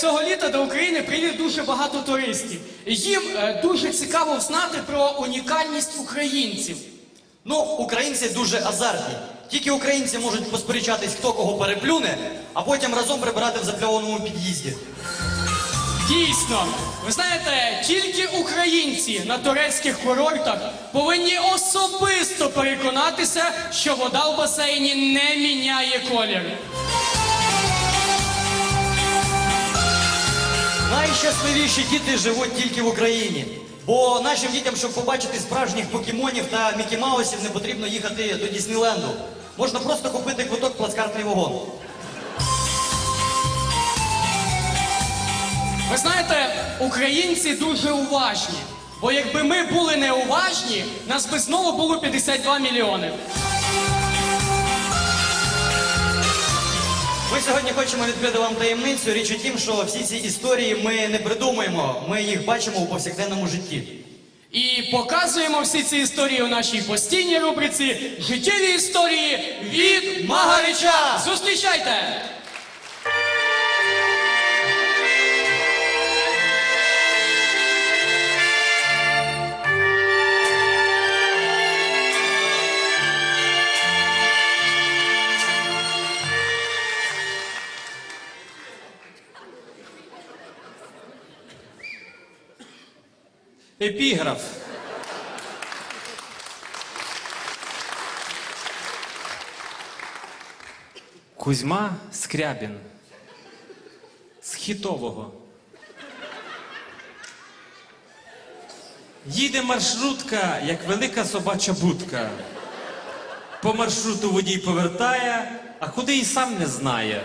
цього літа до України приїде дуже багато туристів. І Їм е, дуже цікаво знати про унікальність українців. Ну, українці дуже азартні. Тільки українці можуть посперечатись, хто кого переплюне, а потім разом прибирати в запльованому під'їзді. Дійсно, ви знаєте, тільки українці на турецьких курортах повинні особисто переконатися, що вода в басейні не міняє колір. Найщасливіші діти живуть тільки в Україні. Бо нашим дітям, щоб побачити справжніх покемонів та Мікі Маусів, не потрібно їхати до Діснейленду. Можна просто купити квиток плацкартний вагон. Ви знаєте, українці дуже уважні. Бо якби ми були неуважні, нас би знову було 52 мільйони. Сьогодні хочемо відкрити вам таємницю. Річ у тім, що всі ці історії ми не придумуємо, ми їх бачимо у повсякденному житті. І показуємо всі ці історії у нашій постійній рубриці Життєві історії від Магарича. Зустрічайте! Епіграф. Кузьма Скрябін. З хітового. Їде маршрутка, як велика собача будка. По маршруту водій повертає, а куди і сам не знає.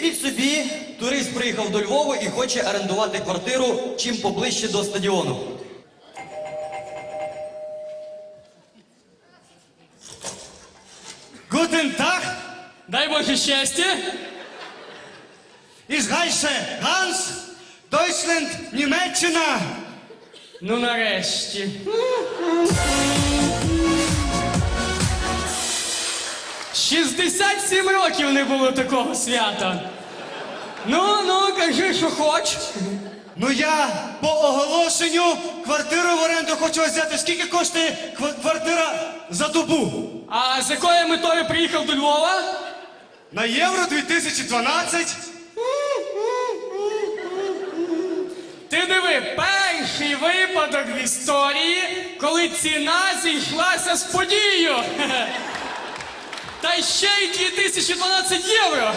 Уявіть собі, турист приїхав до Львова і хоче орендувати квартиру чим поближче до стадіону. Guten Tag, Дай Боже щастя! heiße Hans, Deutschland, Німеччина. Ну нарешті. Шістдесят сім років не було такого свята. Ну, ну, кажи, що хоч. Ну я по оголошенню квартиру в оренду хочу взяти. Скільки коштує ква- квартира за добу? А з якою метою приїхав до Львова? На євро 2012. Ти диви, перший випадок в історії, коли ціна зійшлася з подією. Та ще й 2012 євро.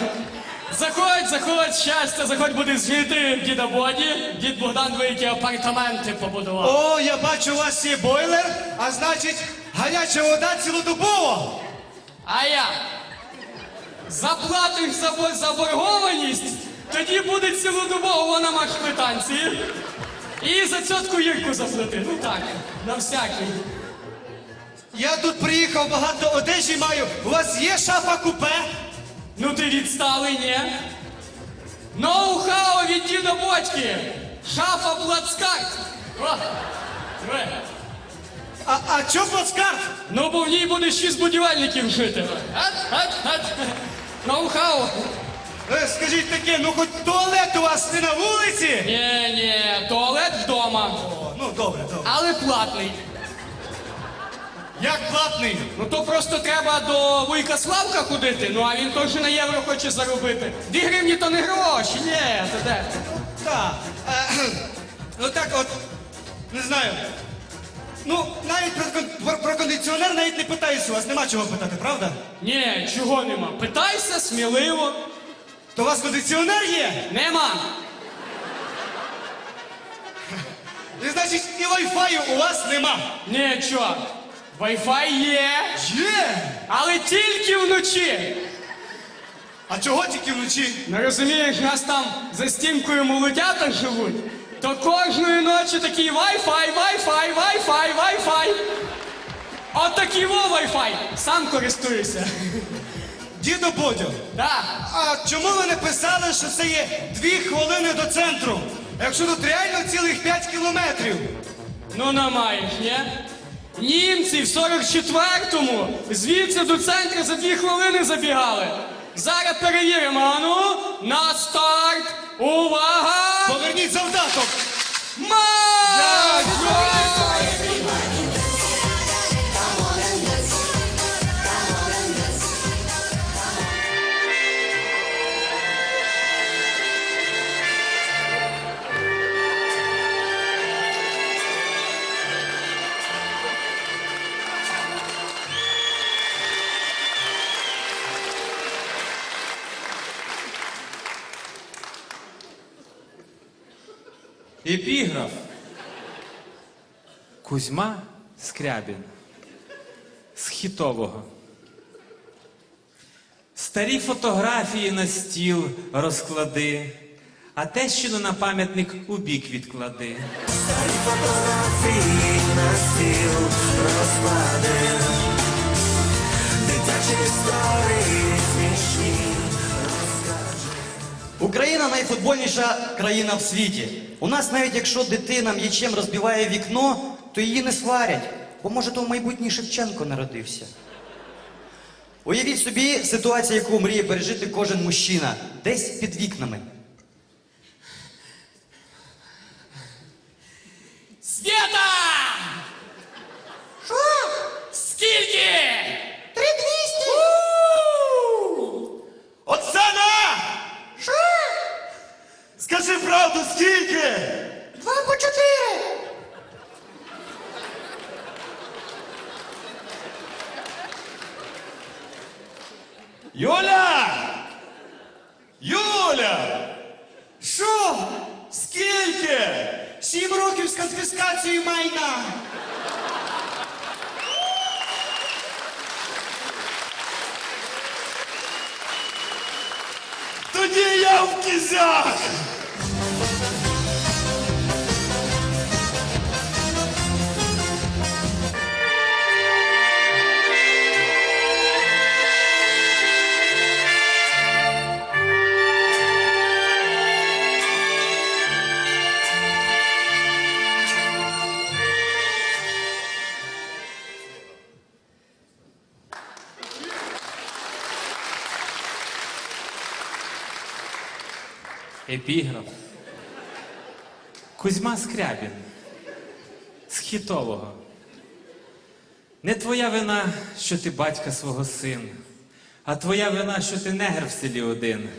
Заходь, заходь, щастя, заходь буде жити в діда Боді. Дід Богдан великі апартаменти побудував. О, я бачу, у вас є бойлер, а значить, гаряча вода цілодобово. А я заплатиш за бо- заборгованість, тоді буде цілодобово на маш. І за цьотку Юрку заплати. Ну так, на всякий. Я тут приїхав, багато одежі маю. У вас є шафа купе? Ну ти відсталий, ні? Ноу-хау від діда Бодьки. Шафа плацкарт. О. А, а чо плацкарт? Ну, бо в ній буде шість будівельників жити. Ат, ат, ат. Ноу-хау. Е, Скажіть таке, ну хоч туалет у вас не на вулиці? Ні, ні, туалет вдома, О, ну добре, добре. але платний. Як платний? Ну то просто треба до Вуйка Славка ходити, ну а він теж на євро хоче заробити. Дві гривні то не гроші, ні, то де? Так. Е, ну так от, не знаю. Ну, навіть про, про, про кондиціонер навіть не питаюся у вас, нема чого питати, правда? Ні, чого нема. Питайся сміливо. То у вас кондиціонер є? Нема. І значить і вайфаю у вас нема. Ні, чо? Wi-Fi є, Є! але тільки вночі. А чого тільки вночі? Не розумієш, нас там за стінкою молодята живуть. То кожної ночі такий Wi-Fi, Wi-Fi, Wi-Fi, Wi-Fi. От такий во Wi-Fi. Сам користуюся. Дідо Бодю, Да. а чому ви не писали, що це є дві хвилини до центру? Якщо тут реально цілих п'ять кілометрів? Ну намаєш, ні? Німці в 44-му звідси до центру за дві хвилини забігали. Зараз перевіримо, ану, на старт, увага! Поверніть завдаток! Марш! Епіграф. Кузьма Скрябін. З хітового. Старі фотографії на стіл розклади, а те, що на пам'ятник у бік відклади. Старі фотографії на стіл розклади, дитячі історії смішні. Україна найфутбольніша країна в світі. У нас навіть якщо дитина м'ячем розбиває вікно, то її не сварять, бо може то в майбутній Шевченко народився. Уявіть собі ситуацію, яку мріє пережити кожен мужчина, десь під вікнами. Епіграф. Кузьма Скрябін. З хітового. Не твоя вина, що ти батька свого син, а твоя вина, що ти негр в селі один.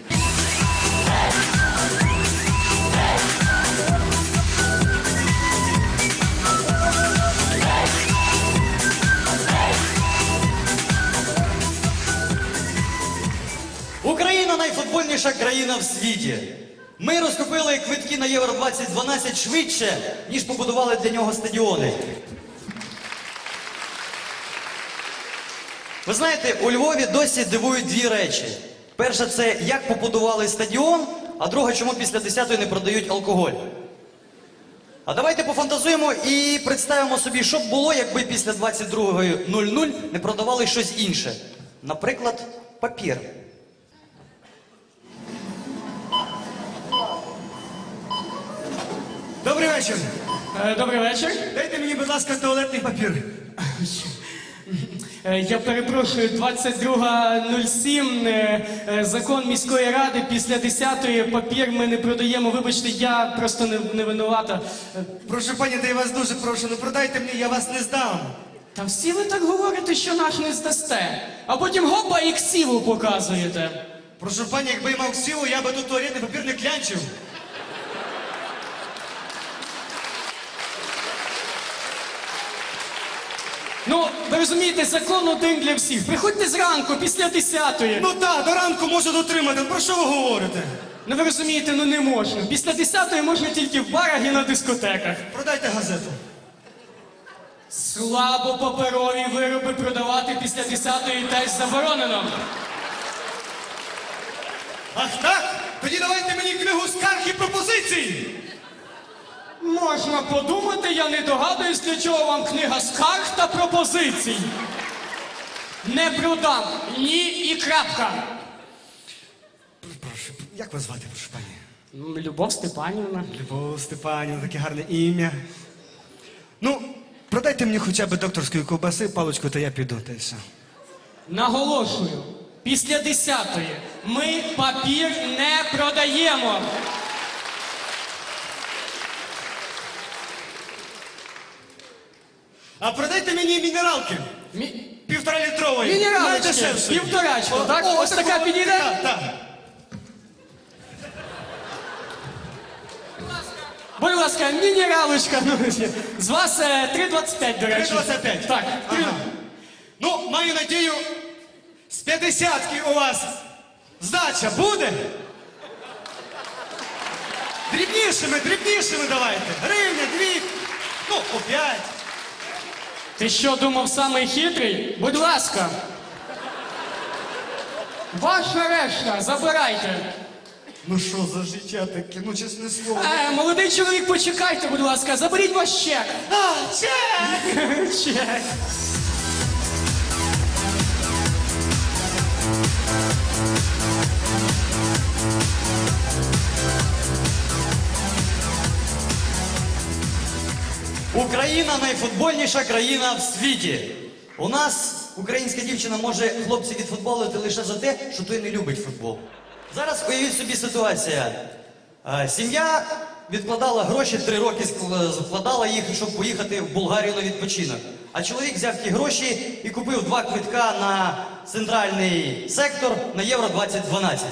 Україна найфутбольніша країна в світі. Ми розкупили квитки на Євро 2012 швидше, ніж побудували для нього стадіони. Ви знаєте, у Львові досі дивують дві речі. Перша це як побудували стадіон, а друга, чому після 10-ї не продають алкоголь. А давайте пофантазуємо і представимо собі, що б було, якби після 22.00 не продавали щось інше. Наприклад, папір. Добрий вечір. Е, Добрий вечір. Дайте мені, будь ласка, туалетний папір. Е, Я перепрошую, 22.07, е, е, закон міської ради після 10-ї папір ми не продаємо. Вибачте, я просто не, не винувата. Е, Прошу пані, та я вас дуже прошу, ну продайте мені, я вас не здам. Та всі ви так говорите, що наш не здасте. А потім гопа і ксіву показуєте. Прошу пані, якби я мав силу, я би тут туалетний папір не клянчив. Ну, ви розумієте, закон один для всіх. Приходьте зранку, після 10-ї. Ну, так, до ранку можу дотримати. Про що ви говорите? ну ви розумієте, ну не можна. Після 10-ї можна тільки в барах і на дискотеках. Продайте газету. Слабопаперові вироби продавати після 10-ї теж заборонено. Ах так? Тоді давайте мені книгу скарг і пропозицій. Можна подумати, я не догадуюсь, для чого вам книга скарг та пропозицій. Не продам. Ні і крапка. Прошу, як вас звати, прошу пані? Любов Степанівна. Любов Степанівна, таке гарне ім'я. Ну, продайте мені хоча б докторської ковбаси, паличку, то я піду, та й все. Наголошую, після десятої ми папір не продаємо. А продайте мені мінералки. Мі- Півтора літрової. Мінералочки, півторачку, так? о, Ось така підійде? Так, так. Будь ласка, мінералочка. Ну, з вас е, 3,25, до речі. 3,25? Так. три- Ага. Ну, маю надію, з п'ятдесятки у вас здача буде? Дрібнішими, дрібнішими давайте. Гривня, дві, ну, по п'ять. Ти що думав самий хитрий? Будь ласка. Ваша решта, забирайте. Ну що за життя таке, ну чесне слово. Е, молодий чоловік, почекайте, будь ласка, заберіть ваш чек. А, чек! Чек. Україна найфутбольніша країна в світі. У нас українська дівчина може хлопців відфутболити лише за те, що той не любить футбол. Зараз уявіть собі ситуація. Е, Сім'я відкладала гроші, три роки скл- вкладала їх, щоб поїхати в Болгарію на відпочинок. А чоловік взяв ті гроші і купив два квитка на центральний сектор на Євро 2012.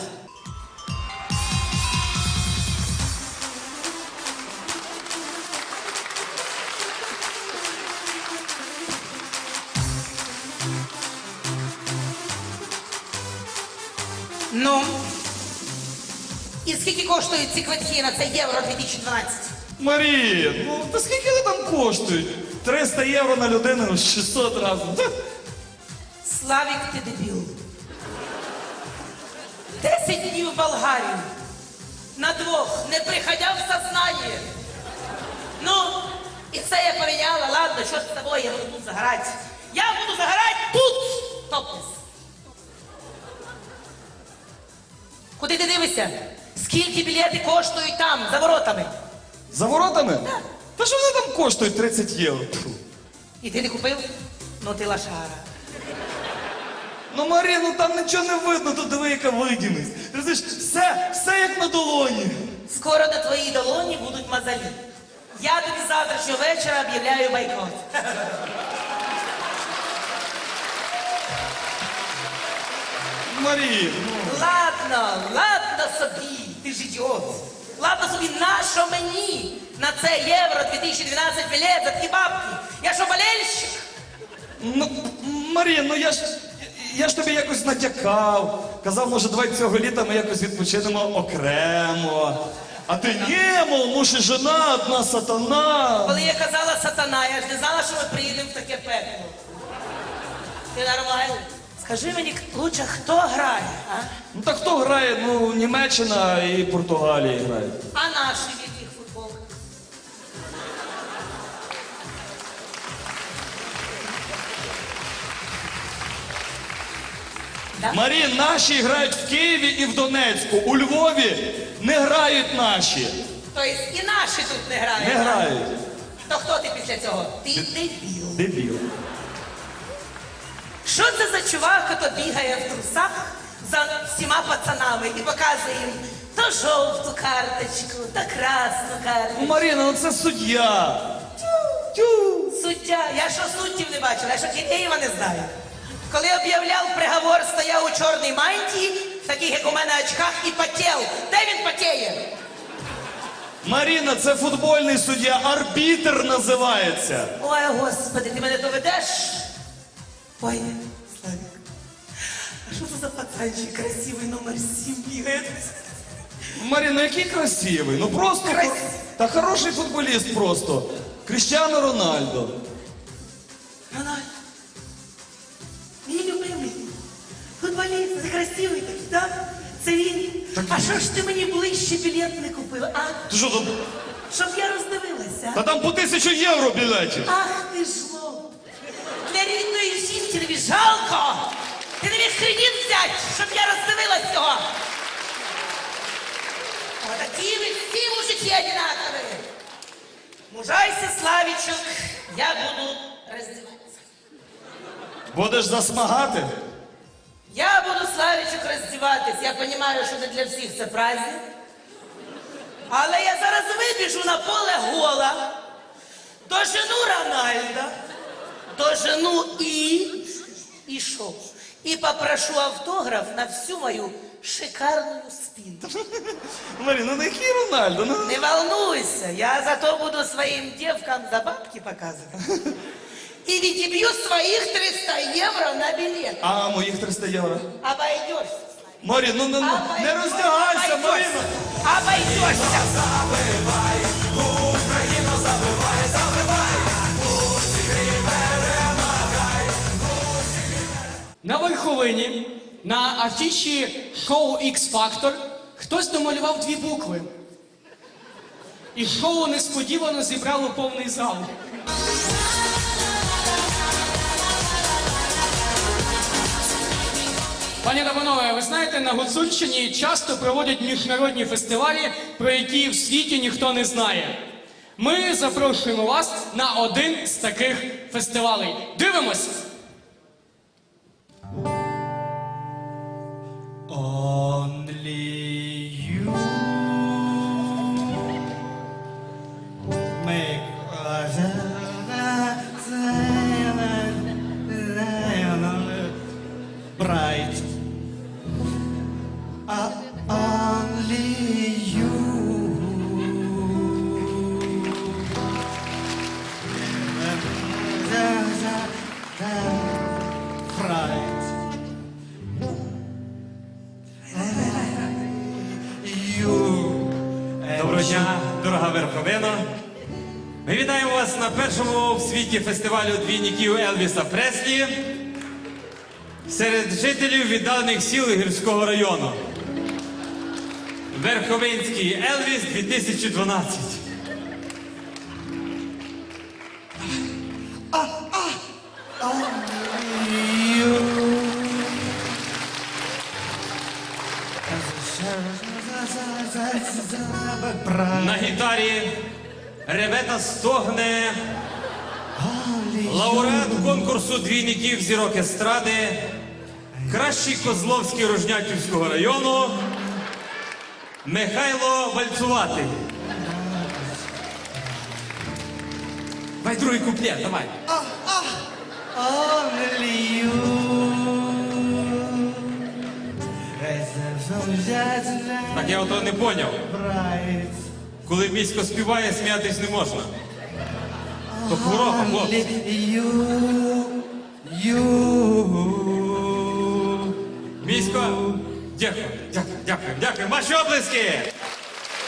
Коштують ці квитки на це Євро 2012? Марія, ну та скільки вони там коштують? 300 євро на людину 600 разів. Та, Славік, ти дебіл. Десять днів в Болгарію. На двох, не приходя в сознание. Ну, і це я поміняла. Ладно, що з тобою, я буду тут загорати. Я буду загорати тут! Топлес. Куди ти дивишся? Скільки білети коштують там, за воротами? За воротами? Та що вони там коштують 30 євро? Тьфу. І ти не купив? Ну ти лашара. Ну Марія, ну там нічого не видно, тут диви, яка видимість. Ти знаєш, все, все як на долоні. Скоро на твоїй долоні будуть мозолі. Я тобі завтрашнього вечора об'являю бойкот. Марія, ну. Ладно, ладно собі, ти ж ідіот. Ладно собі, нащо мені на це євро 2012 білет за такі бабки? Я що, болельщик? Ну, Марія, ну я ж. Я ж тобі якось натякав. Казав, може, давай цього літа ми якось відпочинемо окремо. А ти ні, мов, муж і жена, одна сатана. Коли я казала сатана, я ж не знала, що ми приїдемо в таке пекло. Ти нормальний? Скажи мені лучше, хто грає, а? Ну так хто грає? Ну, Німеччина і Португалія грають. А наші в яких футболках? Да? Марія, наші грають в Києві і в Донецьку. У Львові не грають наші. Тобто і наші тут не грають. Не грають. То хто ти після цього? Ти дебіл. Дебіл. Що це за чувак, хто бігає в трусах за всіма пацанами і показує їм то жовту карточку, то красну Ну, карточку. Маріна, ну це суддя. Тю. Суддя, я що суддів не бачила, я що Києва не знаю. Коли об'являв приговор, стояв у чорній мантії, в таких, як у мене очках, і потів. Де він потіє? Маріна, це футбольний суддя, арбітр називається. Ой, господи, ти мене доведеш? Ой, що це за пацанчик красивий номер 7 бігає? Маріна, який красивий. Ну просто. Крас- Та хороший футболіст просто. Кріштіано Рональдо. Рональд. Мій любимий. Футболіст, красивий такий, так? Це він. А що ж ти мені ближче білет не купив, а? Ти що там? Щоб я роздивилася. Та там по тисячу євро білетів. Ах ти жлоб! Для рідної жінки тобі жалко! Ти не міг кредит щоб я роздивилась цього! О, такі ви всі мужики одинакові! Мужайся, Славичок, я буду раздеваться. Будеш засмагати? Я буду, Славичок, роздіватись. Я розумію, що не для всіх це праздник. Але я зараз вибіжу на поле гола, дожену Рональда, дожену і. І що? І попрошу автограф на всю мою шикарну спину. Марі, ну не який Рональдо, ну. Не волнуйся, я зато буду своим девкам за бабки показывать. И відіб'ю своих 300 евро на билет. А моїх 300 євро. Обойдешься. Марі, ну, ну, ну не роздягайся, Маріна. Обойдешься. Верховині на афіші шоу X Factor хтось домалював дві букви. І шоу несподівано зібрало повний зал. Пані та панове, ви знаєте, на Гуцульщині часто проводять міжнародні фестивалі, про які в світі ніхто не знає. Ми запрошуємо вас на один з таких фестивалей. Дивимось! В фестивалю двійників Елвіса Преслі серед жителів віддалених сіл гірського району. Верховинський Елвіс 2012. На гітарі ребята стогне. Лауреат конкурсу двійників зірок естради, кращий Козловський Рожнятівського району Михайло Вальцуватий. Давай другий куплет, давай. Only you. Так я ото не поняв. Коли місько співає, сміятись не можна. You. Місько, дякую, дякую, дякую, дякую. Ваші облиски!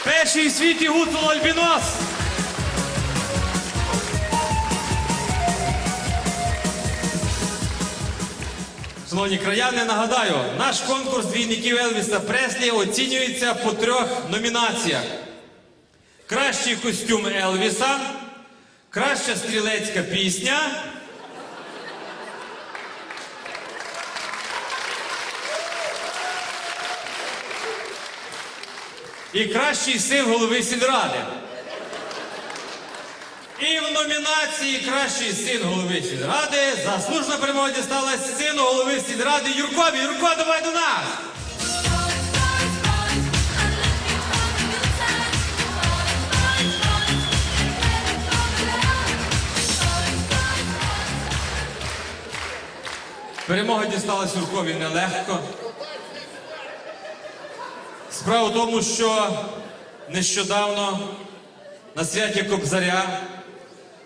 Перший в світі гуцул Альбінос! Шановні краяни, нагадаю, наш конкурс двійників Елвіса Преслі оцінюється по трьох номінаціях: кращий костюм Елвіса, краща стрілецька пісня. і кращий син голови сільради. І в номінації Кращий син голови сільради заслужена перемога дісталась сину голови сільради Юркові. Юрко, давай до нас! Перемога дісталась Юркові нелегко. Справа в тому, що нещодавно на святі Кобзаря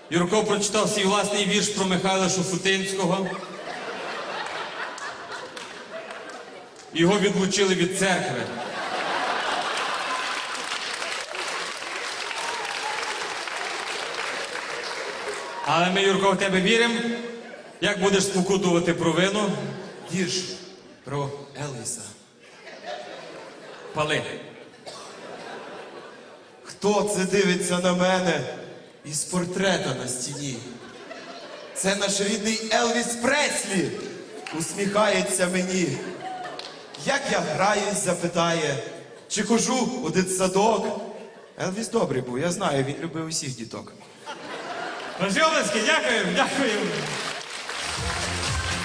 Юрко прочитав свій власний вірш про Михайла Шуфутинського. Його відлучили від церкви. Але ми, Юрко, в тебе віримо. Як будеш спокутувати провину? Вірш про Елвіса. Пали. Хто це дивиться на мене із портрета на стіні? Це наш рідний Елвіс Преслі. Усміхається мені. Як я граюсь, запитає, чи хожу у дитсадок. Елвіс добрий був, я знаю, він любив усіх діток. Обласки, дякую, дякую.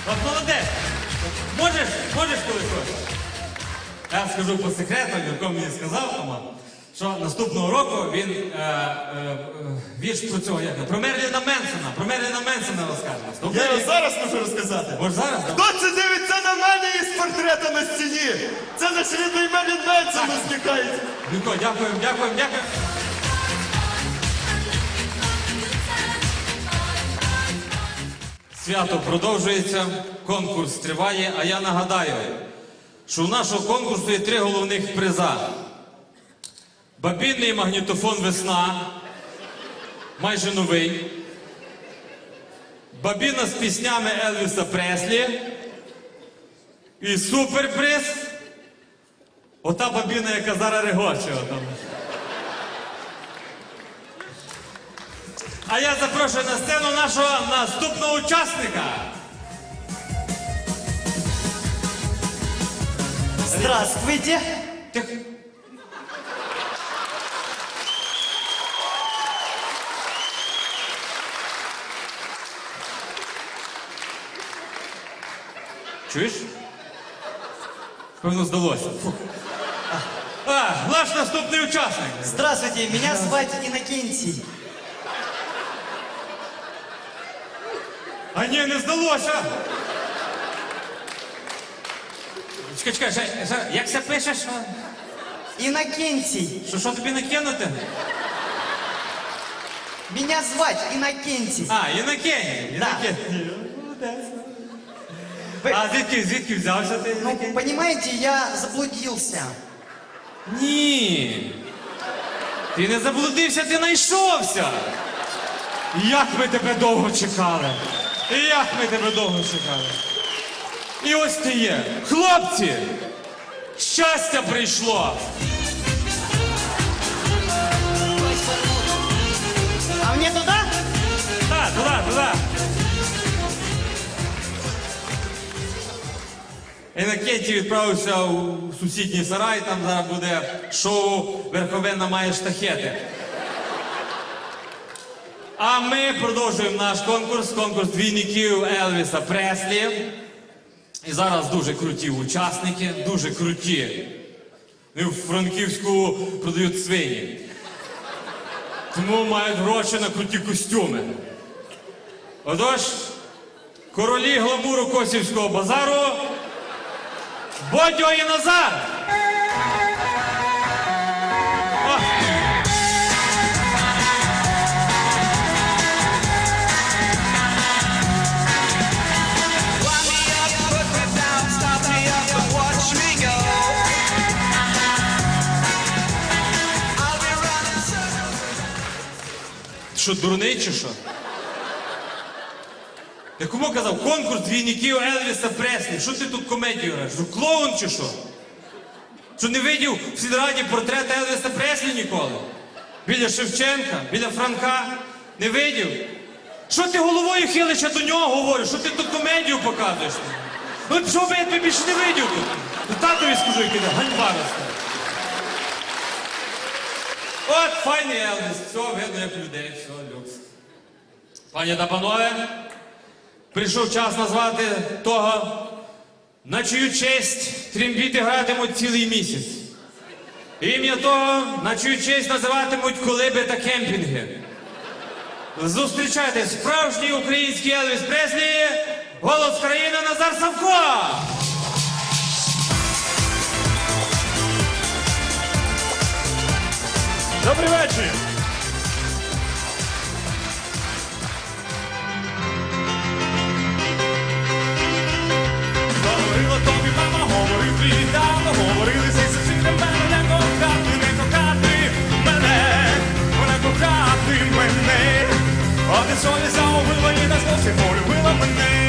От молодець. Можеш, можеш коли хочеш. Я скажу по секрету, Юрко мені сказав, Тома, що наступного року він е, е, вірш про цього, як, про Мерліна Менсона, про Мерліна Менсона розкаже. Наступний Я його рік. зараз можу розказати. Може зараз? Хто це дивиться на мене із портрета на стіні? Це наш рідний Мелін Менсон усміхається. Юрко, дякуємо, дякуємо, дякуємо. Свято продовжується, конкурс триває, а я нагадаю, що у нашого конкурсу є три головних приза. Бабінний магнітофон Весна, майже новий. Бабіна з піснями Елвіса Преслі. І суперприз. Ота бабіна, яка зараз регоче. А я запрошую на сцену нашого наступного учасника. Здравствуйте. Тих... Чуєш? Певно, здалося. А, наш наступний учасник. Здравствуйте, меня звать Иннокентий. А ні, не здалося. Чекай, чекай, ще, ще, як це пишеш? Иннокентий. Що, що тобі накинути? Меня звать Иннокентий. А, Інокентій. Да. Інокентій. Ви- А звідки, звідки взявся ти? Ну, Інокентій? понимаете, я заблудился. Ні. Ти не заблудився, ти знайшовся. Як ми тебе довго чекали. Як ми тебе довго чекали. І ось ти є. Хлопці! Щастя прийшло! А мне туда? Так, туди, туди. Інокентій відправився у сусідній сарай, там зараз буде шоу Верховина має штахети. А ми продовжуємо наш конкурс, конкурс двійників Елвіса Преслі. І зараз дуже круті учасники, дуже круті. Вони в Франківську продають свині. Тому мають гроші на круті костюми. Отож, королі гламуру Косівського базару Бодьо і Назар! Що, дурний чи що? Я кому казав, конкурс двійників Елвіса Преслі. Що ти тут комедію граєш? Що, клоун чи що? Що не видів в сільраді портрет Елвіса Преслі ніколи? Біля Шевченка, біля Франка? Не видів? Що ти головою хилиш, а до нього говориш? Що ти тут комедію показуєш? Ну що би я тебе більше не видів тут? Ну, Татові скажу, який ганьба росте. От файний Елвіс, все видно як людей, все, люкс. Пані та панове, прийшов час назвати того, на чию честь трембіти гратимуть цілий місяць. Ім'я того, на чию честь називатимуть колиби та кемпінги. Зустрічайте справжній український Елвіс Преслі, голос країни Назар Савко! Добрий вечір. Говорила тобі мама, говорив твій тато, говорили всі сусіди мене не кохати, не кохати мене, не кохати мене. А ти совість загубила і на злості полюбила мене.